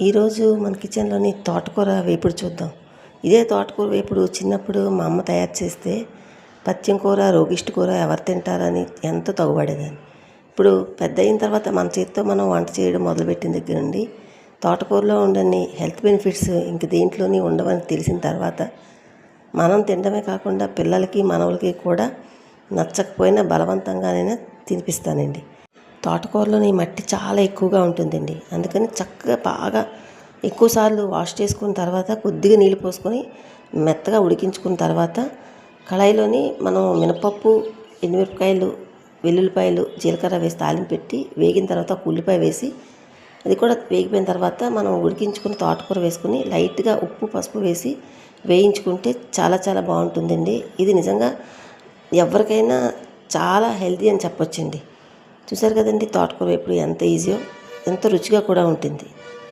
ఈరోజు మన కిచెన్లోని తోటకూర వేపుడు చూద్దాం. ఇదే తోటకూర వేపుడు చిన్నప్పుడు మా అమ్మ తయారు చేస్తే పచ్చం కూర రోగిష్టి కూర ఎవరు తింటారని ఎంతో తగుబడేదాన్ని. ఇప్పుడు పెద్ద అయిన తర్వాత మన చేతితో మనం వంట చేయడం మొదలుపెట్టిన దగ్గర నుండి తోటకూరలో ఉండని హెల్త్ బెనిఫిట్స్ ఇంక దేంట్లోని ఉండవని తెలిసిన తర్వాత మనం తినడమే కాకుండా పిల్లలకి మనవలకి కూడా నచ్చకపోయినా బలవంతంగానైనా తినిపిస్తానండి. తోటకూరలోని మట్టి చాలా ఎక్కువగా ఉంటుందండి. అందుకని చక్కగా బాగా ఎక్కువసార్లు వాష్ చేసుకున్న తర్వాత కొద్దిగా నీళ్ళు పోసుకొని మెత్తగా ఉడికించుకున్న తర్వాత కళాయిలోని మనం మినపప్పు ఎండుమిరపకాయలు వెల్లుల్లిపాయలు జీలకర్ర వేసి తాలింపు పెట్టి వేగిన తర్వాత ఒక ఉల్లిపాయ వేసి అది కూడా వేగిపోయిన తర్వాత మనం ఉడికించుకుని తోటకూర వేసుకుని లైట్గా ఉప్పు పసుపు వేసి వేయించుకుంటే చాలా చాలా బాగుంటుందండి. ఇది నిజంగా ఎవరికైనా చాలా హెల్తీ అని చెప్పొచ్చండి. చూసారు కదండి తోటకూర ఎప్పుడు ఎంత ఈజీయో ఎంత రుచిగా కూడా ఉంటుంది.